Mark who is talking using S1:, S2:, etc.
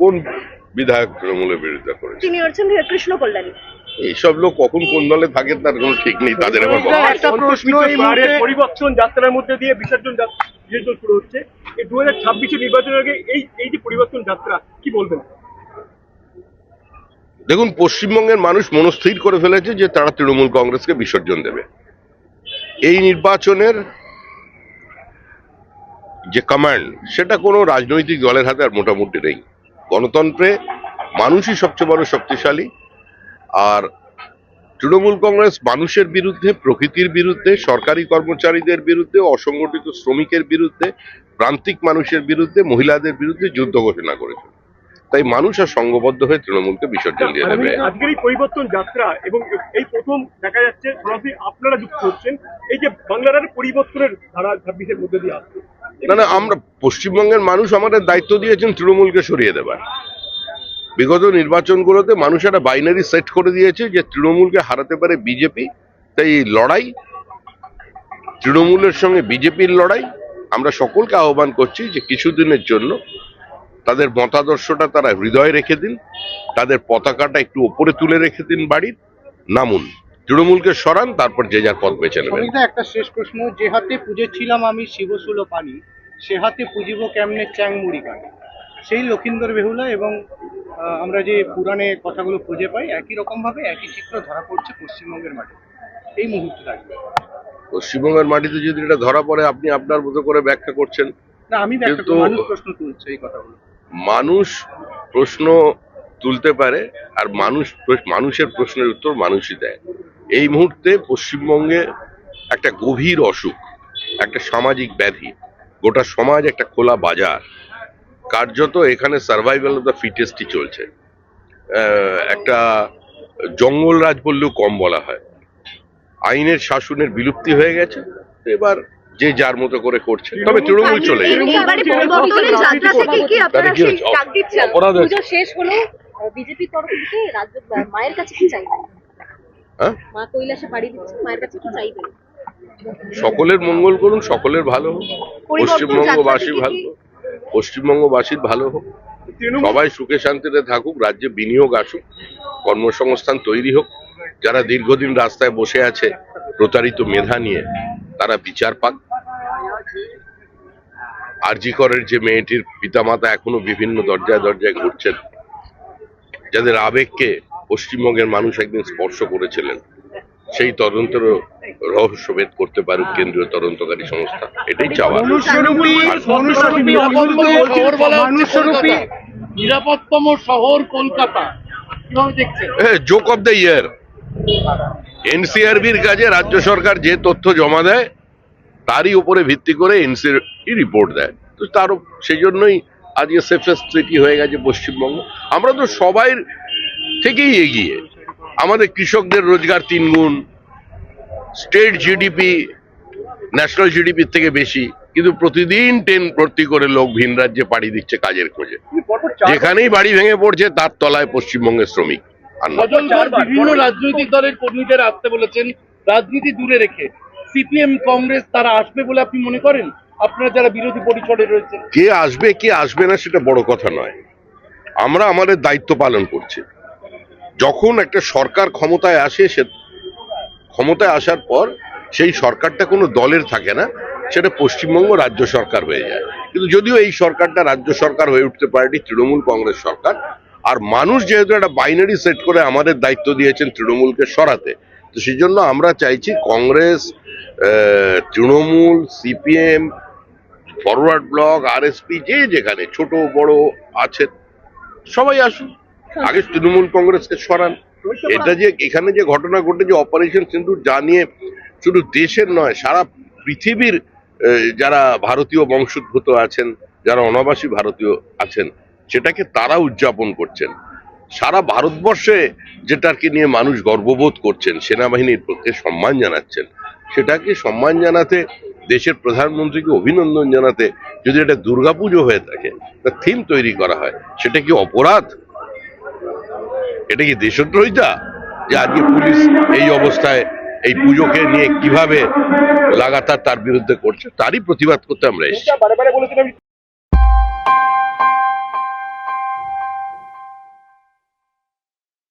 S1: কোন বিধায়ক তৃণমূলের বিরোধিতা করেছে?
S2: তিনি হচ্ছেন কৃষ্ণ কল্যাণী।
S1: এইসব লোক কখন কোন দলে থাকে তার কোনো ঠিক নেই তাদের আবার
S3: একটা প্রশ্ন পরিবর্তন যাত্রার মধ্যে দিয়ে বিসর্জন যাত্রা বিসর্জন শুরু হচ্ছে। এই দু হাজার ছাব্বিশে নির্বাচনের আগে এই এই যে পরিবর্তন যাত্রা কি বলবেন?
S1: দেখুন পশ্চিমবঙ্গের মানুষ মনস্থির করে ফেলেছে যে তারা তৃণমূল কংগ্রেসকে বিসর্জন দেবে। এই নির্বাচনের যে কমান্ড সেটা কোনো রাজনৈতিক দলের হাতে আর মোটামুটি নেই। গণতন্ত্রে মানুষই সবচেয়ে বড় শক্তিশালী। আর তৃণমূল কংগ্রেস মানুষের বিরুদ্ধে, প্রকৃতির বিরুদ্ধে, সরকারি কর্মচারীদের বিরুদ্ধে, অসংগঠিত শ্রমিকের বিরুদ্ধে, প্রান্তিক মানুষের বিরুদ্ধে, মহিলাদের বিরুদ্ধে যুদ্ধ ঘোষণা করেছে। তাই মানুষ আর সংঘবদ্ধ হয়ে তৃণমূলকে বিসর্জন দিয়ে দেবে।
S3: আজকের এই পরিবর্তন যাত্রা এবং এই প্রথম দেখা যাচ্ছে আপনারা যুক্ত হচ্ছেন, এই যে বাংলার পরিবর্তনের ধারা ছাব্বিশের মধ্যে দিয়ে আসছে।
S1: না না, আমরা পশ্চিমবঙ্গের মানুষ আমাদের দায়িত্ব দিয়েছেন তৃণমূলকে সরিয়ে দেবার। বিগত নির্বাচনগুলোতে মানুষ একটা বাইনারি সেট করে দিয়েছে যে তৃণমূলকে হারাতে পারে বিজেপি তাই লড়াই, তৃণমূলের সঙ্গে বিজেপির লড়াই, আমরা সকলকে আহ্বান করছি যে কিছুদিনের জন্য তাদের মতাদর্শটা তারা হৃদয়ে রেখে দিন, তাদের পতাকাটা একটু ওপরে তুলে রেখে দিন বাড়ির, নামুন। তৃণমূলকে সরান তারপর যে যার পথ বেছে নেবেন।
S4: একটা শেষ প্রশ্ন। যে হাতে পুজেছিলাম আমি শিবসুল পানি সে হাতে পুজিব কেমনে চ্যাং মুড়ি গান সেই লক্ষিন্দর বেহুলা এবং আমরা যে পুরাণে কথাগুলো খুঁজে পাই একই রকম ভাবে একই চিত্র ধরা পড়ছে পশ্চিমবঙ্গের মাঠে এই মুহূর্তে থাকবে
S1: পশ্চিমবঙ্গের মাটিতে যদি এটা ধরা পড়ে আপনি আপনার মতো করে ব্যাখ্যা করছেন।
S4: না আমি
S1: কিন্তু-
S4: প্রশ্ন তুলছে এই কথাগুলো।
S1: মানুষ প্রশ্ন তুলতে পারে আর মানুষ মানুষের প্রশ্নের উত্তর মানুষই দেয়। এই মুহূর্তে পশ্চিমবঙ্গে একটা গভীর অসুখ একটা সামাজিক ব্যাধি। গোটা সমাজ একটা খোলা বাজার। কার্যত এখানে সার্ভাইভাল অফ দ্য ফিটেস্টই চলছে। আহ, একটা জঙ্গল রাজ বললেও কম বলা হয়। আইনের শাসনের বিলুপ্তি হয়ে গেছে। এবার যে যার মতো করে করছে। তবে তৃণমূল চলে অপরাধ
S5: বিজেপির তরফ থেকে রাজ্য মায়ের কাছে কি চাইবেন?
S1: হ্যাঁ?
S5: মা কৈলাসে বাড়ি দিচ্ছে মায়ের কাছে কি চাইবেন।
S1: সকলের মঙ্গল করুন সকলের ভালো হোক। পশ্চিমবঙ্গবাসী ভালো হোক। পশ্চিমবঙ্গবাসীর ভালো হোক। সবাই সুখে শান্তিতে থাকুক রাজ্যে বিনিয়োগ আসুক কর্মসংস্থান তৈরি হোক। যারা দীর্ঘদিন রাস্তায় বসে আছে প্রতারিত মেধা নিয়ে তারা বিচার পাক। আরজি করের যে মেয়েটির পিতামাতা এখনও বিভিন্ন দরজায় দরজায় ঘুরছেন যাদের আবেগকে পশ্চিমবঙ্গের মানুষ একদিন স্পর্শ করেছিলেন। সেই তদন্তের রহস্যভেদ করতে পারুক কেন্দ্রীয় তদন্তকারী সংস্থা। এটাই চাওয়া।
S4: নিরাপত্তম শহর
S6: Kolkata.
S1: Joke of the year এনসিআরবির কাজে রাজ্য সরকার যে তথ্য জমা দেয় তারই উপরে ভিত্তি করে এনসিআরবি রিপোর্ট দেয়। তো তার সেই জন্যই আজকে সেফেস্ট সিটি হয়ে গেছে পশ্চিমবঙ্গ। আমরা তো সবাই থেকেই এগিয়ে। আমাদের কৃষকদের রোজগার তিন গুণ স্টেট জিডিপি ন্যাশনাল জিডিপির থেকে বেশি কিন্তু প্রতিদিন ট্রেন ভর্তি করে লোক ভিন রাজ্যে পাড়ি দিচ্ছে কাজের খোঁজে। যেখানেই বাড়ি ভেঙে পড়ছে তার তলায় পশ্চিমবঙ্গের শ্রমিক
S6: বিভিন্ন রাজনৈতিক দলের কর্মীদের আসতে বলেছেন রাজনীতি দূরে রেখে। সিপিএম কংগ্রেস তারা আসবে বলে আপনি মনে করেন? আপনারা যারা বিরোধী পরিসরে রয়েছেন।
S1: কে আসবে কে আসবে না সেটা বড় কথা নয়। আমরা আমাদের দায়িত্ব পালন করছি। যখন একটা সরকার ক্ষমতায় আসে, সে ক্ষমতায় আসার পর সেই সরকারটা কোনো দলের থাকে না, সেটা পশ্চিমবঙ্গ রাজ্য সরকার হয়ে যায়। কিন্তু যদিও এই সরকারটা রাজ্য সরকার হয়ে উঠতে পারেনি, তৃণমূল কংগ্রেস সরকার, আর মানুষ যেহেতু একটা বাইনারি সেট করে আমাদের দায়িত্ব দিয়েছেন তৃণমূলকে সরাতে, তো সেই জন্য আমরা চাইছি Congress Trinamool, CPM, Forward Bloc আর আরএসপি, যে যেখানে ছোট, বড় আছে, সবাই আসুন আগে তৃণমূল কংগ্রেসকে সরান। এটা যে এখানে যে ঘটনা ঘটেছে অপারেশন সিন্ধু যা নিয়ে শুধু দেশের নয়, সারা পৃথিবীর যারা ভারতীয় বংশোদ্ভূত আছেন, যারা অনাবাসী ভারতীয় আছেন, সেটাকে তারা উদযাপন করছেন। সারা ভারতবর্ষে যেটাকে নিয়ে মানুষ গর্ববোধ করছেন, সেনাবাহিনীর পক্ষে সম্মান জানাচ্ছেন, সেটাকে সম্মান জানাতে, দেশের প্রধানমন্ত্রীকে অভিনন্দন জানাতে যদি এটা দুর্গাপুজো হয়ে থাকে, তা থিম তৈরি করা হয়, সেটা কি অপরাধ? এটা কি দেশদ্রোহিতা যে আজকে পুলিশ এই অবস্থায় এই পুজোকে নিয়ে কীভাবে লাগাতার তার বিরুদ্ধে করছে, তারই প্রতিবাদ করতে আমরা এসেছি।